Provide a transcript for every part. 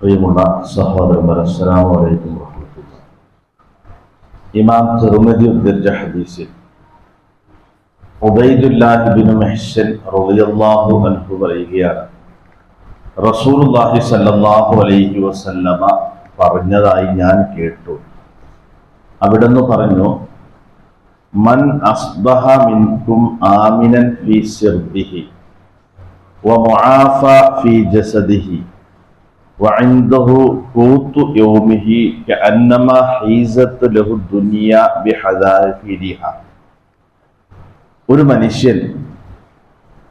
പ്രിയമുള്ള സഹോദരന്മാർ അസ്സലാമു അലൈക്കും വറഹ്മത്തുള്ളാഹി. ഇമാം തിരുമതി ഉദ്ധരിച്ച ഹദീസിൽ ഉബൈദുല്ലാഹി ബിൻ മെഹ്സൻ റളിയല്ലാഹു അൻഹു പറയുകയാണ്. റസൂലുള്ളാഹി സല്ലല്ലാഹു അലൈഹി വസല്ലമ പറഞ്ഞതായി ഞാൻ കേട്ടു. അവിടുന്ന് പറഞ്ഞു മൻ അസ്ബഹ മിൻകും ആമിനൻ ഫീ സിർബിഹി വമുആഫ ഫീ ജസദിഹി وعنده قوت يومه كأنما حيزت له الدنيا بحذافيرها ഒരു മനുഷ്യൻ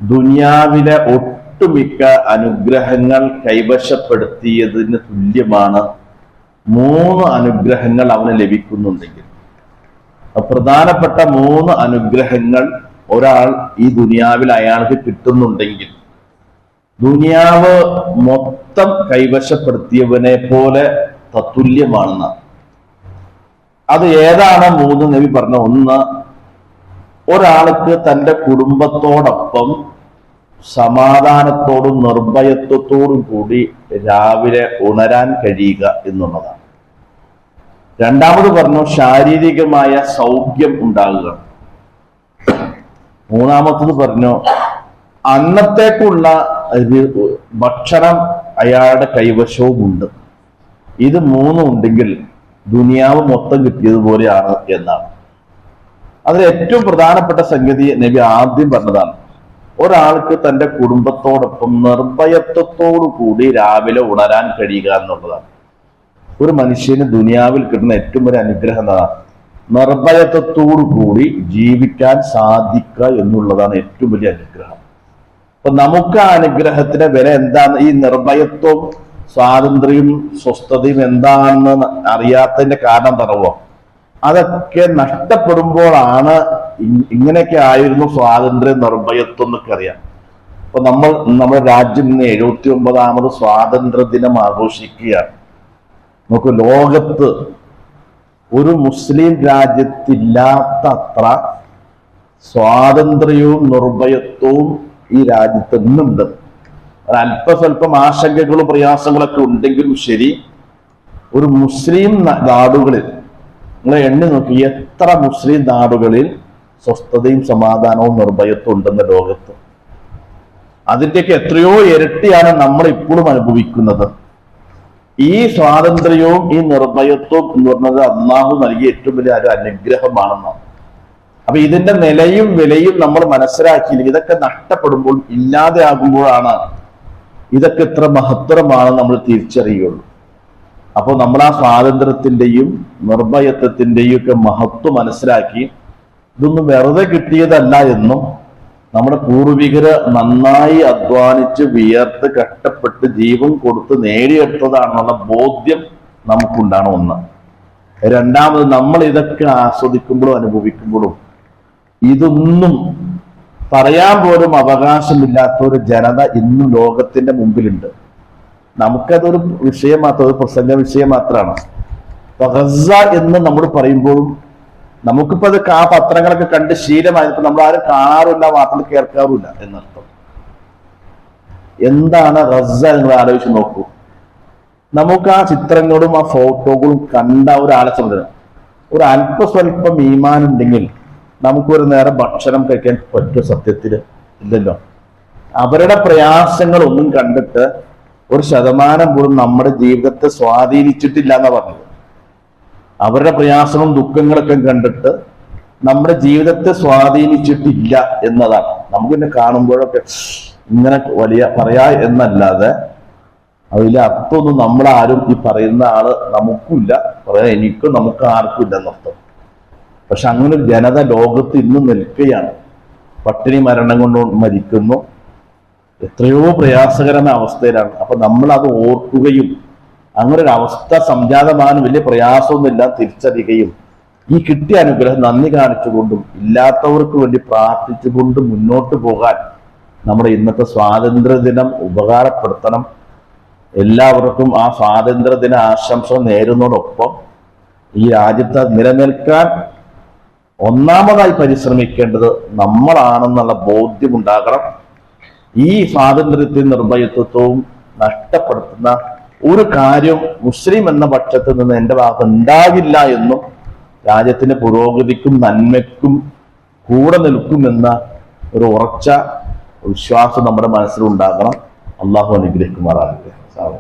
ദുനിയാവിലെ ഒട്ടുമിക്ക അനുഗ്രഹങ്ങൾ കൈവശപ്പെടുത്തിയതിന് തുല്യമാണ് മൂന്ന് അനുഗ്രഹങ്ങൾ അവന് ലഭിക്കുന്നുണ്ടെങ്കിൽ അപ്പൊ പ്രധാനപ്പെട്ട മൂന്ന് അനുഗ്രഹങ്ങൾ ഒരാൾ ഈ ദുനിയാവിൽ അയാൾക്ക് കിട്ടുന്നുണ്ടെങ്കിൽ ദുനിയാവ് മൊത്തം കൈവശപ്പെടുത്തിയവനെ പോലെ തത്തുല്യമാണെന്ന്. അത് ഏതാണ് മൂന്ന് നബി പറഞ്ഞ ഒന്ന്? ഒരാൾക്ക് തന്റെ കുടുംബത്തോടൊപ്പം സമാധാനത്തോടും നിർഭയത്വത്തോടും കൂടി രാവിലെ ഉണരാൻ കഴിയുക എന്നുള്ളതാണ്. രണ്ടാമത് പറഞ്ഞു ശാരീരികമായ സൗഖ്യം ഉണ്ടാകുക. മൂന്നാമത്തത് പറഞ്ഞു അന്നത്തേക്കുള്ള ഭക്ഷണം അയാളുടെ കൈവശവും ഉണ്ട് ഇത് മൂന്നും ഉണ്ടെങ്കിൽ ദുനിയാവ് മൊത്തം കിട്ടിയതുപോലെയാണ് എന്നാണ്. അതിൽ ഏറ്റവും പ്രധാനപ്പെട്ട സംഗതി നബി ആദ്യം പറഞ്ഞതാണ് ഒരാൾക്ക് തന്റെ കുടുംബത്തോടൊപ്പം നിർഭയത്വത്തോടു കൂടി രാവിലെ ഉണരാൻ കഴിയുക എന്നുള്ളതാണ്. ഒരു മനുഷ്യന് ദുനിയാവിൽ കിട്ടുന്ന ഏറ്റവും വലിയ അനുഗ്രഹം എന്നതാണ് നിർഭയത്വത്തോടു കൂടി ജീവിക്കാൻ സാധിക്കുക എന്നുള്ളതാണ് ഏറ്റവും വലിയ അനുഗ്രഹം. അപ്പൊ നമുക്ക് ആ അനുഗ്രഹത്തിന്റെ വില എന്താണ്? ഈ നിർഭയത്വം സ്വാതന്ത്ര്യം സ്വസ്ഥതയും എന്താണെന്ന് അറിയാത്തതിന്റെ കാരണം തറവോ അതൊക്കെ നഷ്ടപ്പെടുമ്പോഴാണ് ഇങ്ങനെയൊക്കെ ആയിരുന്നു സ്വാതന്ത്ര്യം നിർഭയത്വം എന്നൊക്കെ അറിയാം. അപ്പൊ നമ്മൾ നമ്മുടെ രാജ്യം ഇന്ന് എഴുപത്തി ഒമ്പതാമത് സ്വാതന്ത്ര്യ ദിനം ആഘോഷിക്കുകയാണ്. നമുക്ക് ലോകത്ത് ഒരു മുസ്ലിം രാജ്യത്തില്ലാത്ത അത്ര സ്വാതന്ത്ര്യവും നിർഭയത്വവും ഈ രാജ്യത്ത് ഇന്നുണ്ട് അല്പസ്വല്പം ആശങ്കകളും പ്രയാസങ്ങളൊക്കെ ഉണ്ടെങ്കിലും ശരി ഒരു മുസ്ലിം നാടുകളിൽ നിങ്ങൾ എണ്ണി നോക്കി എത്ര മുസ്ലിം നാടുകളിൽ സ്വസ്ഥതയും സമാധാനവും നിർഭയത്വം ഉണ്ടെന്ന ലോകത്ത്. അതിന്റെയൊക്കെ എത്രയോ ഇരട്ടിയാണ് നമ്മൾ ഇപ്പോഴും അനുഭവിക്കുന്നത്. ഈ സ്വാതന്ത്ര്യവും ഈ നിർഭയത്വം എന്ന് പറഞ്ഞത് അള്ളാഹു നൽകിയ ഏറ്റവും വലിയ ഒരു അനുഗ്രഹമാണെന്നാണ്. അപ്പൊ ഇതിന്റെ നിലയും വിലയും നമ്മൾ മനസ്സിലാക്കിയില്ല. ഇതൊക്കെ നഷ്ടപ്പെടുമ്പോൾ ഇല്ലാതെ ആകുമ്പോഴാണ് ഇതൊക്കെ ഇത്ര മഹത്തരമാണ് നമ്മൾ തിരിച്ചറിയുള്ളൂ. അപ്പോൾ നമ്മൾ ആ സ്വാതന്ത്ര്യത്തിന്റെയും നിർഭയത്വത്തിന്റെയും ഒക്കെ മഹത്വം മനസ്സിലാക്കി ഇതൊന്നും വെറുതെ കിട്ടിയതല്ല എന്നും നമ്മുടെ പൂർവികര് നന്നായി അധ്വാനിച്ച് വിയർത്ത് കഷ്ടപ്പെട്ട് ജീവൻ കൊടുത്ത് നേടിയെടുത്തതാണെന്നുള്ള ബോധ്യം നമുക്കുണ്ടാണ് ഒന്ന്. രണ്ടാമത് നമ്മൾ ഇതൊക്കെ ആസ്വദിക്കുമ്പോഴും അനുഭവിക്കുമ്പോഴും ഇതൊന്നും പറയാൻ പോലും അവകാശമില്ലാത്ത ഒരു ജനത ഇന്നും ലോകത്തിന്റെ മുമ്പിലുണ്ട്. നമുക്കതൊരു വിഷയം മാത്രം ഒരു പ്രസംഗ വിഷയം മാത്രമാണ്. എന്ന് നമ്മൾ പറയുമ്പോഴും നമുക്കിപ്പോ അത് ആ പത്രങ്ങളൊക്കെ കണ്ട് ശീലമായപ്പോ നമ്മൾ ആരും കാണാറില്ല വാർത്തകൾ കേൾക്കാറുമില്ല എന്നർത്ഥം. എന്താണ് ഗസ നിങ്ങൾ ആലോചിച്ച് നോക്കൂ. നമുക്ക് ആ ചിത്രങ്ങളും ആ ഫോട്ടോകളും കണ്ട ഒരാളെ സംബന്ധിച്ച് ഒരു അല്പസ്വല്പം ഈമാൻ ഉണ്ടെങ്കിൽ നമുക്കൊരു നേരം ഭക്ഷണം കഴിക്കാൻ പറ്റും സത്യത്തിൽ ഇല്ലല്ലോ. അവരുടെ പ്രയാസങ്ങളൊന്നും കണ്ടിട്ട് ഒരു ശതമാനം പോലും നമ്മുടെ ജീവിതത്തെ സ്വാധീനിച്ചിട്ടില്ല എന്നാ പറഞ്ഞത്. അവരുടെ പ്രയാസവും ദുഃഖങ്ങളൊക്കെ കണ്ടിട്ട് നമ്മുടെ ജീവിതത്തെ സ്വാധീനിച്ചിട്ടില്ല എന്നതാണ്. നമുക്ക് പിന്നെ കാണുമ്പോഴൊക്കെ ഇങ്ങനെ വലിയ പറയാ എന്നല്ലാതെ അതിലെ അർത്ഥമൊന്നും നമ്മളാരും ഈ പറയുന്ന ആൾ നമുക്കില്ല. പറയാൻ എനിക്കും നമുക്ക് ആർക്കും ഇല്ല എന്നർത്ഥം പക്ഷെ അങ്ങനെ ഒരു ജനത ലോകത്ത് ഇന്നും നിൽക്കുകയാണ്. പട്ടിണി മരണം കൊണ്ട് മരിക്കുന്നു. എത്രയോ പ്രയാസകരമായ അവസ്ഥയിലാണ്. അപ്പൊ നമ്മൾ അത് ഓർക്കുകയും അങ്ങനെ ഒരു അവസ്ഥ സംജാതമാനും വലിയ പ്രയാസമൊന്നുമില്ല തിരിച്ചറിയുകയും. ഈ കിട്ടിയ അനുഗ്രഹം നന്ദി കാണിച്ചുകൊണ്ടും ഇല്ലാത്തവർക്ക് വേണ്ടി പ്രാർത്ഥിച്ചുകൊണ്ടും മുന്നോട്ട് പോകാൻ നമ്മുടെ ഇന്നത്തെ സ്വാതന്ത്ര്യദിനം ഉപകാരപ്പെടുത്തണം. എല്ലാവർക്കും ആ സ്വാതന്ത്ര്യദിന ആശംസ നേരുന്നതോടൊപ്പം ഈ രാജ്യത്ത് നിലനിൽക്കാൻ ഒന്നാമതായി പരിശ്രമിക്കേണ്ടത് നമ്മളാണെന്നുള്ള ബോധ്യമുണ്ടാകണം. ഈ സ്വാതന്ത്ര്യത്തെ നിർഭയത്വവും നഷ്ടപ്പെടുത്തുന്ന ഒരു കാര്യം മുസ്ലിം എന്ന പക്ഷത്ത് നിന്ന് എന്റെ ഭാഗത്ത് ഉണ്ടാകില്ല എന്നും രാജ്യത്തിന്റെ പുരോഗതിക്കും നന്മയ്ക്കും കൂടെ നിൽക്കുമെന്ന ഒരു ഉറച്ച വിശ്വാസം നമ്മുടെ മനസ്സിലുണ്ടാകണം. അള്ളാഹു അനുഗ്രഹിക്കുമാറാകട്ടെ. സാറേ